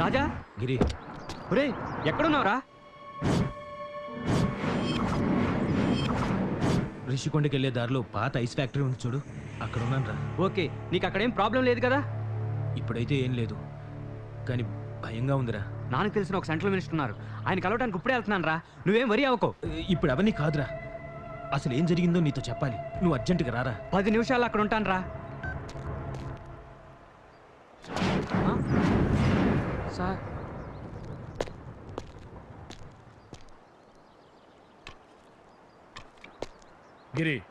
రాజా? గిరి. ఒరే ఎక్కడున్నావురా? రిషికొండకి వెళ్ళే దారిలో పాత ఐస్ ఫ్యాక్టరీ ఉంది చూడు. అక్కడ ఉన్నాను రా ఓకే నీకు అక్కడేం ప్రాబ్లం లేదు కదా? ఇప్పుడైతే ఏం లేదు. కానీ భయంగా ఉందిరా. నాకు తెలిసిన ఒక సెంట్రల్ మినిస్టర్ ఉన్నారు. ఆయన కలవడానికి ఇప్పుడే వెళ్తున్నాను రా నువ్వేం వరి అవ్వకో. ఇప్పుడు అవన్నీ కాదురా. అసలు ఏం జరిగిందో నీతో చెప్పాలి. నువ్వు అర్జెంటుగా రారా. పది నిమిషాలు అక్కడ ఉంటాను రా సార్. గిరి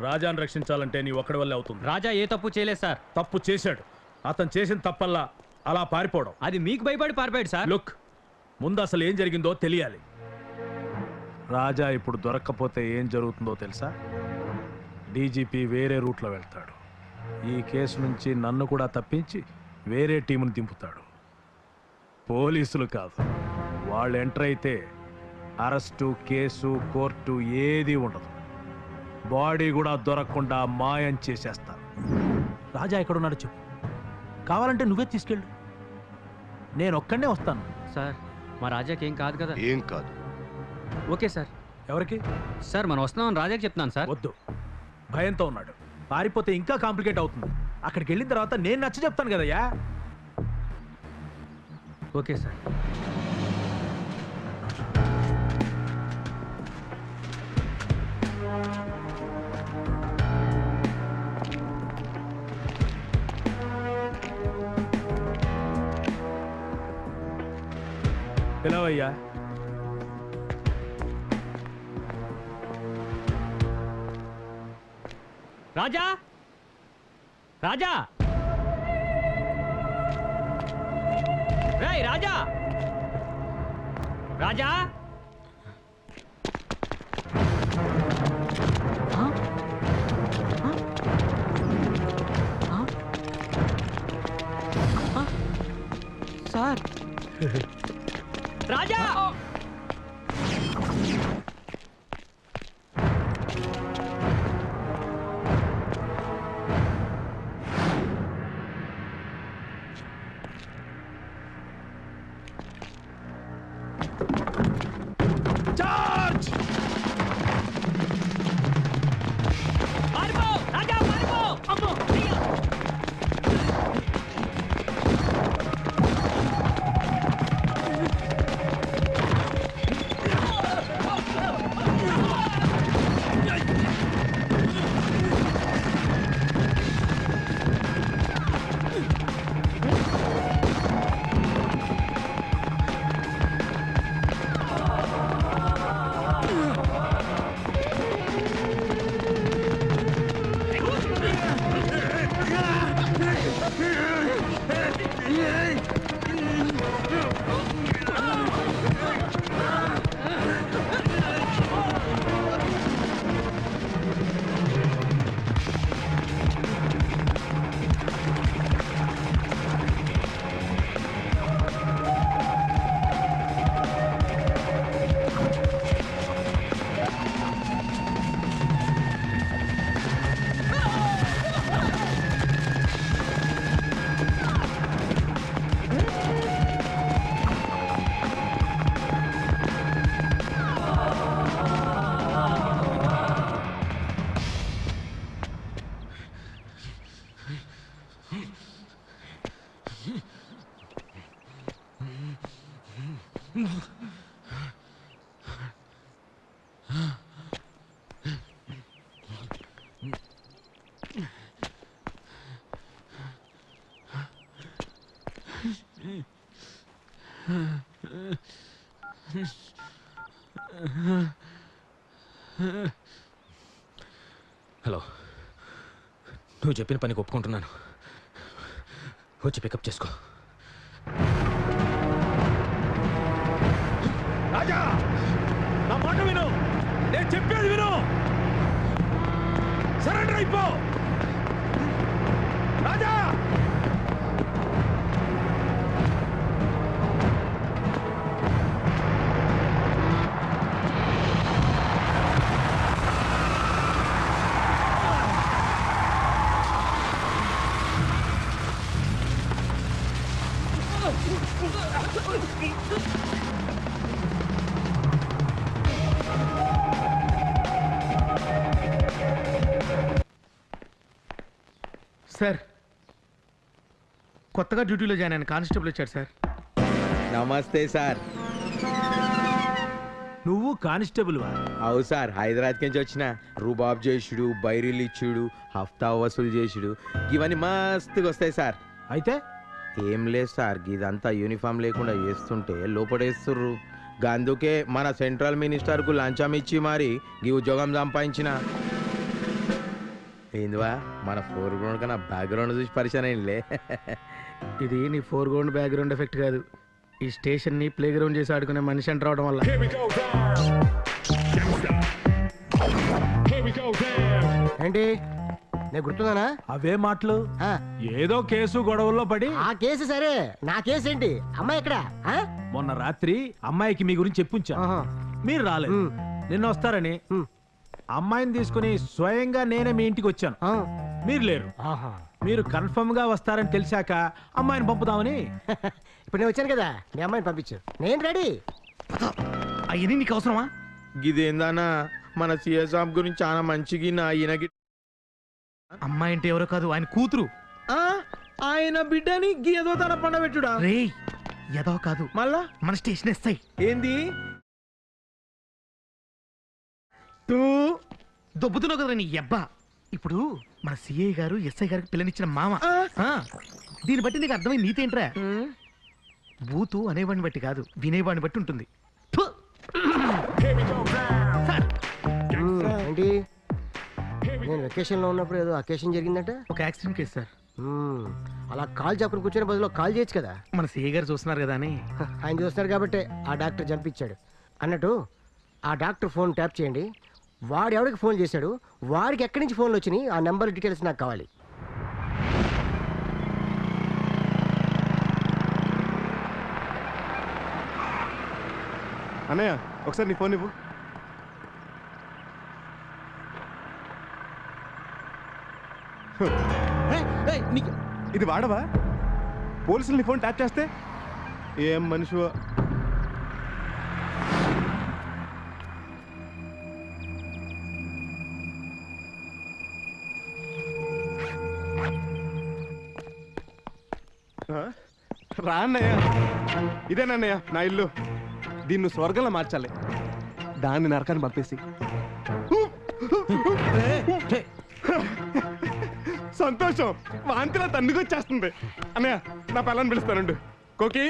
రాజాను రక్షించాలంటే నీ ఒక్కడి వల్లే అవుతుంది. రాజా ఏ తప్పు చేయలేదు సార్. తప్పు చేశాడు. అతను చేసిన తప్పల్లా అలా పారిపోవడం. అది మీకు భయపడి పారిపోయాడు సార్. లుక్ ముందు అసలు ఏం జరిగిందో తెలియాలి. రాజా ఇప్పుడు దొరక్కపోతే ఏం జరుగుతుందో తెలుసా? డీజీపీ వేరే రూట్లో వెళ్తాడు. ఈ కేసు నుంచి నన్ను కూడా తప్పించి వేరే టీముని దింపుతాడు. పోలీసులు కాదు. వాళ్ళు ఎంటర్ అయితే అరెస్టు కేసు కోర్టు ఏది ఉండదు. బాడీ కూడా దొరకకుండా మాయం చేసేస్తారు. రాజా ఎక్కడున్నాడో చెప్పు. కావాలంటే నువ్వే తీసుకెళ్ళు. నేను ఒక్కడనే వస్తాను. సార్ మా రాజాకి ఏం కాదు కదా? ఏం కాదు. Okay sir. ఎవరికి? సార్ మనం వస్తున్నామని రాజాకి చెప్తున్నాను సార్. వద్దు. భయంతో ఉన్నాడు. పారిపోతే ఇంకా కాంప్లికేట్ అవుతుంది. అక్కడికి వెళ్ళిన తర్వాత నేను నచ్చ చెప్తాను కదయ్యా? ఓకే సార్ పిలవయ్యా రాజా రాజా రేయ్ Raja! Raja! Sir. Raja! Yeah! Hello. నువ్వు చెప్పిన పనికి ఒప్పుకుంటున్నాను. వచ్చి పికప్ చేసుకో. రాజా నా మాట విను. నేను చెప్పేది విను. సరెండర్ అయిపో. రాజా! సార్ కొత్తగా డ్యూటీలో జాయిన్ అయిన కానిస్టేబుల్ వచ్చాడు సార్. నమస్తే సార్. నువ్వు కానిస్టేబుల్ అవు సార్ హైదరాబాద్ నుంచి వచ్చిన రూబాబ్ చేసుడు బైరీలు ఇచ్చుడు హఫ్తా వసూలు చేసుడు ఇవన్నీ మస్తుగా వస్తాయి సార్. అయితే ఏం లేదు సార్ ఇదంతా యూనిఫామ్ లేకుండా చేస్తుంటే లోపడేస్తుర్రు. అందుకే మన సెంట్రల్ మినిస్టర్కు లంచం ఇచ్చి మరి ఈ ఉద్యోగం సంపాదించిన. ఏందివా మన ఫోర్ గ్రౌండ్ కన్నా బ్యాక్గ్రౌండ్ చూసి పరిచయం అయిందిలే. ఇది నీ ఫోర్ గ్రౌండ్ బ్యాక్గ్రౌండ్ ఎఫెక్ట్ కాదు. ఈ స్టేషన్ని ప్లే గ్రౌండ్ చేసి ఆడుకునే మనిషి అంట రావడం వల్ల. ఏంటి? నేను గుర్తున్నానా? అవే మాటలు. ఆ, ఏదో కేసు గొడవల్లో పడి ఆ కేసు సరే. నా కేసు ఏంటి అమ్మాయి ఎక్కడ? ఆ? మొన్న రాత్రి అమ్మాయికి మీ గురించి చెప్పుంచా. ఆహా. మీరు రాలేదు. ఉమ్. నిన్న వస్తారని. ఉమ్. అమ్మాయిని తీసుకుని స్వయంగా నేనే మీ ఇంటికి వచ్చాను. ఆ. మీరు లేరు. ఆహా. మీరు కన్ఫర్మ్గా వస్తారని తెలిసాక అమ్మాయిని పంపుదామని. ఇప్పుడు నేను వచ్చాను కదా. మీ అమ్మాయిని పంపించు. నేను రెడీ. అవన్నీ నీకు అవసరమా? ఇదేందన్నా మన సిఎస్ఆఫ్ గురించి చాలా మంచిగా అమ్మాయి అంటే ఎవరో కాదు ఆయన కూతురు. ఆయన బిడ్డని గీదో తన పండబెట్టుడా? రే ఏదో కాదు. మళ్ళా? మన స్టేషన్ ఎస్ఐ. ఏంది? టూ దొబ్బుతున్నావు కదా నీ అబ్బా ఇప్పుడు మన సిఐ గారు ఎస్ఐ గారికి పిల్లనిచ్చిన మామ. ఆ, దీన్ని బట్టి నీకు అర్థమైంది నీతేంట్రా బూతు అనేవాడిని బట్టి కాదు వినేవాడిని బట్టి ఉంటుంది. ఫు! సార్, ఏంటి నేను వెకేషన్లో ఉన్నప్పుడు ఏదో అకేషన్ జరిగిందంట? ఒక యాక్సిడెంట్ కేసు సార్. అలా కాల్ చెప్పని కూర్చొని బదులు కాల్ చేయొచ్చు కదా. మన సిఐ గారు చూస్తున్నారు కదా అని. ఆయన చూస్తున్నారు కాబట్టి ఆ డాక్టర్ చంపించాడు. అన్నట్టు ఆ డాక్టర్ ఫోన్ ట్యాప్ చేయండి. వాడు ఎవరికి ఫోన్ చేశాడు? వాడికి ఎక్కడి నుంచి ఫోన్లు వచ్చినాయి? ఆ నెంబర్ డీటెయిల్స్ నాకు కావాలి. అన్నయ్య ఒకసారి నీ ఫోన్ ఇవ్వు. ఇది వాడవా? పోలీసులు నీ ఫోన్ ట్యాప్ చేస్తే? ఏం మనిషివో? ఆ? రా అన్నయ్య. ఇదేనన్నయ్య నా ఇల్లు. దీన్ని స్వర్గంలో మార్చాలి. దాన్ని నరకాన్ని పంపేసి. సంతోషం. వాంతిలో తన్నుకొచ్చేస్తుంది అన్నయ్య నా పిల్లని పిలుస్తానండు. కోకి